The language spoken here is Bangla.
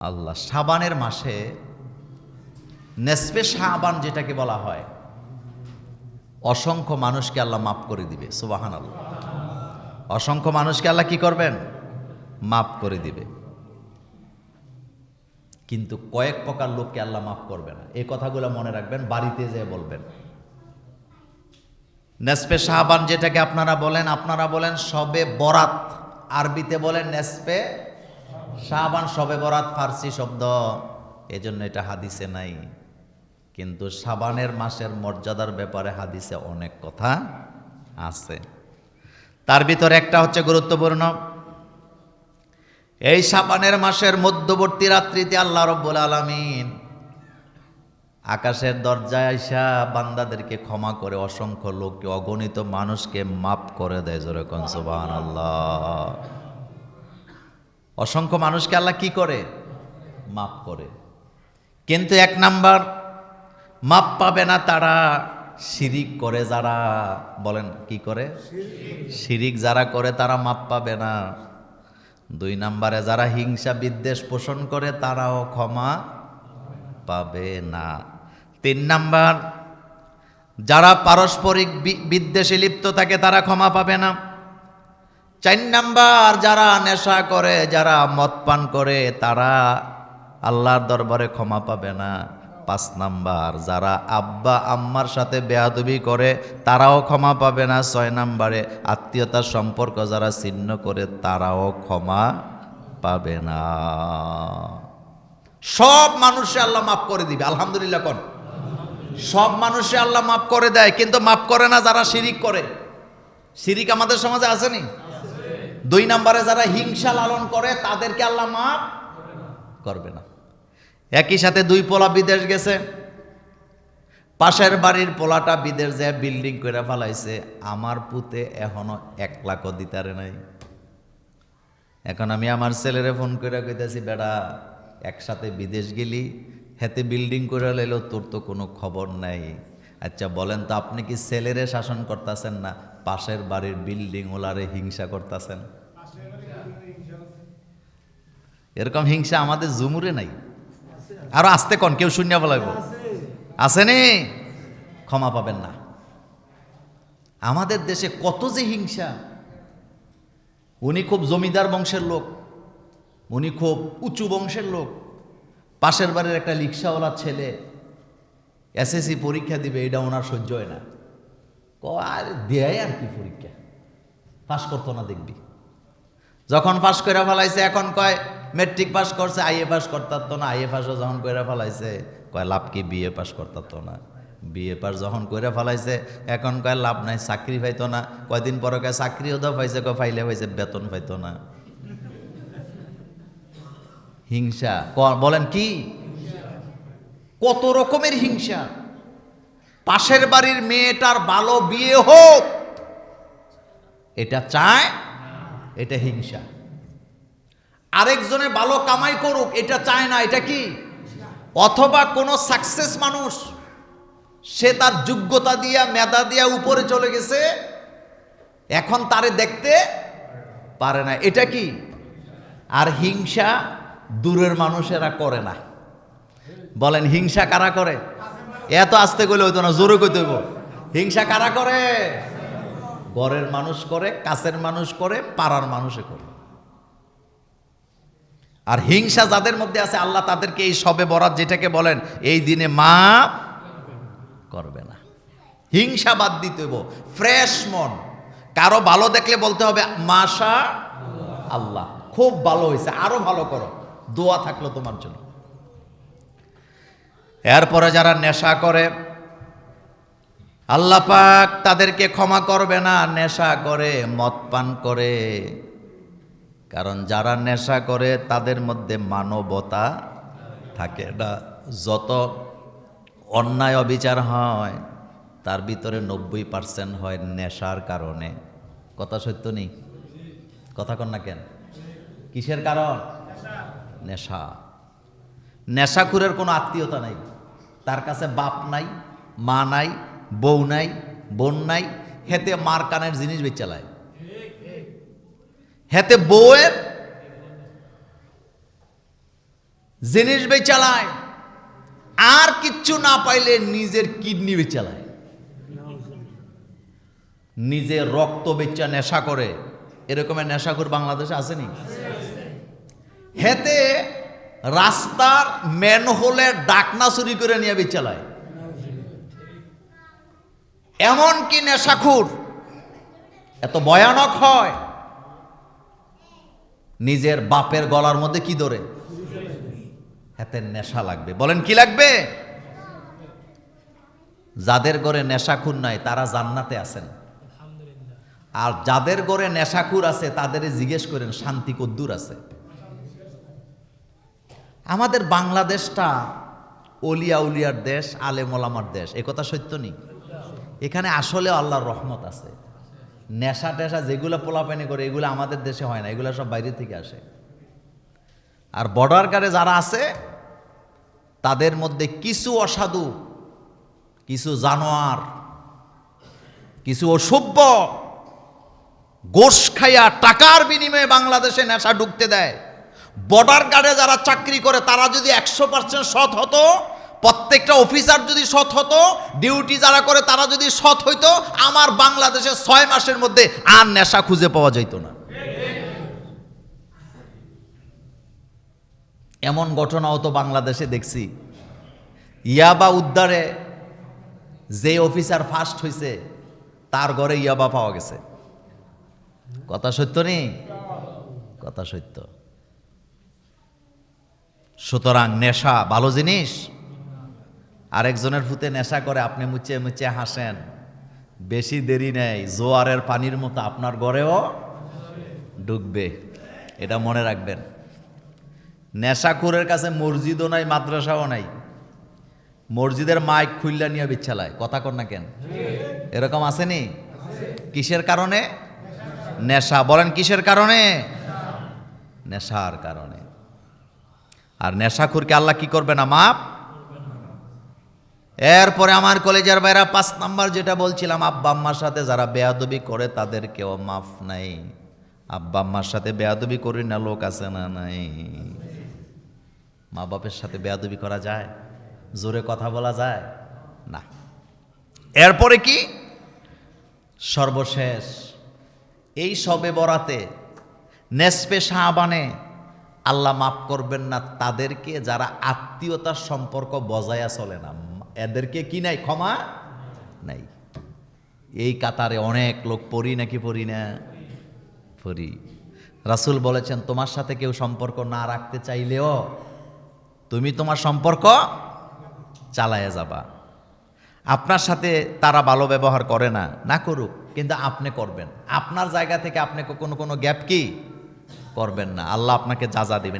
আল্লাহ সাবানের মাসে নেসপে সাবান যেটাকে বলা হয়, অসংখ্য মানুষকে আল্লাহ মাফ করে দিবে সুবাহান আল্লাহ অসংখ্য মানুষকে আল্লাহ কি করবেন? মাফ করে দিবে। কিন্তু কয়েক প্রকার লোককে আল্লাহ মাফ করবে না। এই কথাগুলো মনে রাখবেন, বাড়িতে যেয়ে বলবেন। নেসপে সাহাবান যেটাকে আপনারা বলেন আপনারা বলেন সবে বরাত। আরবিতে বলেন নেসপে সাহাবান সবে বরাত ফার্সি শব্দ। এজন্য এটা হাদিসে নাই। কিন্তু সাবানের মাসের মর্যাদার ব্যাপারে হাদিসে অনেক কথা আছে। তার ভিতরে একটা হচ্ছে গুরুত্বপূর্ণ। এই সাবানের মাসের মধ্যবর্তী রাত্রিতে আল্লাহ রব্বুল আলমিন আকাশের দরজায় আইসা বান্দাদেরকে ক্ষমা করে অসংখ্য লোককে, অগণিত মানুষকে মাফ করে দেয় জোরে কনসবান আল্লাহ অসংখ্য মানুষকে আল্লাহ কি করে? মাফ করে। কিন্তু এক নাম্বার মাপ পাবে না তারা শিরিক করে যারা, বলেন কি করে? শিরিক যারা করে তারা মাপ পাবে না। দুই নাম্বারে, যারা হিংসা বিদ্বেষ পোষণ করে তারাও ক্ষমা পাবে না। তিন নাম্বার, যারা পারস্পরিক বিদ্বেষে লিপ্ত থাকে তারা ক্ষমা পাবে না। চার নাম্বার যারা নেশা করে, যারা মদ পান করে, তারা আল্লাহর দরবারে ক্ষমা পাবে না। পাঁচ নাম্বার, যারা আব্বা আম্মার সাথে বেয়াদবি করে, তারাও ক্ষমা পাবে না। ছয় নাম্বারে, আত্মীয়তার সম্পর্ক যারা ছিন্ন করে, তারাও ক্ষমা পাবে না। সব মানুষে আল্লাহ মাফ করে দিবে। আলহামদুলিল্লাহ কোন? সব মানুষে আল্লাহ মাফ করে দেয়, কিন্তু মাফ করে না যারা শিরিক করে। শিরিক আমাদের সমাজে আসেনি দুই নম্বরে যারা হিংসা লালন করে, তাদেরকে আল্লাহ মাফ করবে না। একই সাথে দুই পোলা বিদেশ গেছে, পাশের বাড়ির পোলাটা বিদেশ যায় বিল্ডিং করে ফেলাইছে, আমার পুতে এখনও এক লাখও দিতারে নাই। এখন আমি আমার ছেলেরে ফোন করে কইতেছি বেড়া একসাথে বিদেশ গেলি, হেতে বিল্ডিং করে লাইলো, তোর তো কোনো খবর নাই। আচ্ছা বলেন তো, আপনি কি ছেলেরে শাসন করতেছেন না? পাশের বাড়ির বিল্ডিং ওলারে হিংসা করতেছেন। এরকম হিংসা আমাদের জুমুরে নাই। আরও আসতে কন, কেউ শূন্য বলাইব। আসেনি ক্ষমা পাবেন না। আমাদের দেশে কত যে হিংসা। উনি খুব জমিদার বংশের লোক, উনি খুব উঁচু বংশের লোক। পাশের বাড়ির একটা রিক্সাওয়ালার ছেলে এসএসসি পরীক্ষা দিবে, এটা ওনার সহ্য হয় না। ক আর দেয় আর কি পরীক্ষা? পাশ করতো না দেখবি। যখন পাশ করে ফেলাইছে, এখন কয়, মেট্রিক পাস করছে, আইএ পাস করতার না। আইএ পাসও যখন করে ফেলাইছে, কয়, লাভ কি বিএ পাস করতার না? বিএ পাস যখন করে ফেলাইছে, এখন কয়, লাভ নাই, চাকরি পাইতো না। কয়দিন পরে কয়, চাকরিও তো পাইছে, কয়, ফাইলে পাইছে, বেতন পাইতো না। হিংসা। বলেন কি? কত রকমের হিংসা। পাশের বাড়ির মেয়েটার ভালো বিয়ে হোক। এটা চায়, এটা হিংসা। আরেকজনে ভালো কামাই করুক, এটা চায় না, এটা কি? অথবা কোনো সাকসেস মানুষ, সে তার যোগ্যতা দিয়া, মেধা দিয়া উপরে চলে গেছে, এখন তারে দেখতে পারে না। এটা কি? আর হিংসা দূরের মানুষেরা করে না। বলেন, হিংসা কারা করে? এত আসতে গেলে হইতো না, জোরে কইতে হইব। হিংসা কারা করে? ঘরের মানুষ করে, কাছের মানুষ করে, পাড়ার মানুষে করে। আর হিংসা যাদের মধ্যে আছে, আল্লাহ তাদেরকে এই সবে বরাত যেটাকে বলেন, এই দিনে মা করবে না। হিংসা বাদ দিতে হইব। ফ্রেশ মন। কারও ভালো দেখলে বলতে হবে, মাশা আল্লাহ। খুব ভালো হয়েছে আরও ভালো করো। দোয়া থাকল তোমার জন্য। এরপরে যারা নেশা করে, আল্লাহ পাক তাদেরকে ক্ষমা করবে না, নেশা করে, মদ পান করে। কারণ যারা নেশা করে, তাদের মধ্যে মানবতা থাকে না। যত অন্যায় অবিচার হয়, তার ভিতরে নব্বই পার্সেন্ট হয় নেশার কারণে। কথা সত্য নেই? কথা কন না কেন? কিসের কারণ? নেশা। নেশাখুরের কোনো আত্মীয়তা নাই। তার কাছে বাপ নাই, মা নাই, বউ নাই, বোন নাই, হেতে মার কানের জিনিস বেচালায় হেতে বউয়ের জিনিস বেচালায় আর কিচ্ছু না পাইলে নিজের কিডনি বেচালায় নিজের রক্ত বেচা নেশা করে। এরকমের নেশাখোর বাংলাদেশে আসেনি হেতে রাস্তার ম্যান ম্যানহোলে ডাকনা চুরি করে নিয়ে বেচালায় এমন কি নেশাখুর, এত ভয়ানক হয়, নিজের বাপের গলার মধ্যে কি ধরে? হাতে নেশা লাগবে। বলেন কি লাগবে? যাদের ঘরে নেশাখুর নাই, তারা জান্নাতে আছেন। আর যাদের ঘরে নেশাখুর আছে তাদের জিজ্ঞেস করেন, শান্তি কদ্দুর আছে? আমাদের বাংলাদেশটা অলিয়া উলিয়ার দেশ আলেমলামার দেশ। এ কথা সত্য নেই এখানে আসলে আল্লাহর রহমত আছে। নেশা টেশা যেগুলো পোলাপানি করে, এগুলো আমাদের দেশে হয় না, এগুলো সব বাইরে থেকে আসে। আর বর্ডার গার্ডে যারা আছে, তাদের মধ্যে কিছু অসাধু, কিছু জানোয়ার, কিছু অসভ্য, গোশ খাইয়া টাকার বিনিময়ে বাংলাদেশে নেশা ঢুকতে দেয়। বর্ডার গার্ডে যারা চাকরি করে, তারা যদি একশো পার্সেন্ট সৎ হতো, প্রত্যেকটা অফিসার যদি সৎ হতো ডিউটি যারা করে, তারা যদি সৎ হইতো, আমার বাংলাদেশে ছয় মাসের মধ্যে আর নেশা খুঁজে পাওয়া যেত না। এমন ঘটনাও তো বাংলাদেশে দেখছি। ইয়াবা উদ্ধারে যে অফিসার ফার্স্ট হয়েছে তার ঘরে ইয়াবা পাওয়া গেছে। কথা সত্য নেই কথা সত্য। সুতরাং নেশা ভালো জিনিস? আরেকজনের ফুতে নেশা করে, আপনি মুচে মুচে হাসেন। বেশি দেরি নেই, জোয়ারের পানির মতো আপনার গড়েও ঢুকবে এটা মনে রাখবেন। নেশাখুরের কাছে মসজিদও নাই, মাদ্রাসাও নাই। মসজিদের মাইক খুললা নিয়ে বিচ্ছালায়। কথা কর না কেন? এরকম আসেনি? কিসের কারণে? নেশা। বলেন কিসের কারণে? নেশার কারণে। আর নেশাখুরকে আল্লাহ কি করবে না মাপ এরপরে আমার কলেজের বাইরা পাঁচ নাম্বার যেটা বলছিলাম, আব্বা আম্মার সাথে যারা বেয়াদবি করে তাদেরকেও মাফ নাই। আব্বা আম্মার সাথে বেয়াদবি করি না লোক আছে না নাই। মা বাপের সাথে বেয়াদবি করা যায়? জোরে কথা বলা যায়? না। এরপরে কি? সর্বশেষ, এই সবে বরাতে, নেসপে শাহবানে আল্লাহ মাফ করবেন না তাদেরকে যারা আত্মীয়তার সম্পর্ক বজায়া চলে না। এদেরকে কি নাই? ক্ষমা নাই। এই কাতারে অনেক লোক পড়ি নাকি পড়ি না? পড়ি। রাসুল বলেছেন, তোমার সাথে কেউ সম্পর্ক না রাখতে চাইলেও তুমি তোমার সম্পর্ক চালায়া যাবা। আপনার সাথে তারা ভালো ব্যবহার করে না। না করুক, কিন্তু আপনি করবেন। আপনার জায়গা থেকে আপনি কোনো কোনো গ্যাপ কি? করবেন না। আল্লাহ আপনাকে যা যা দিবেন।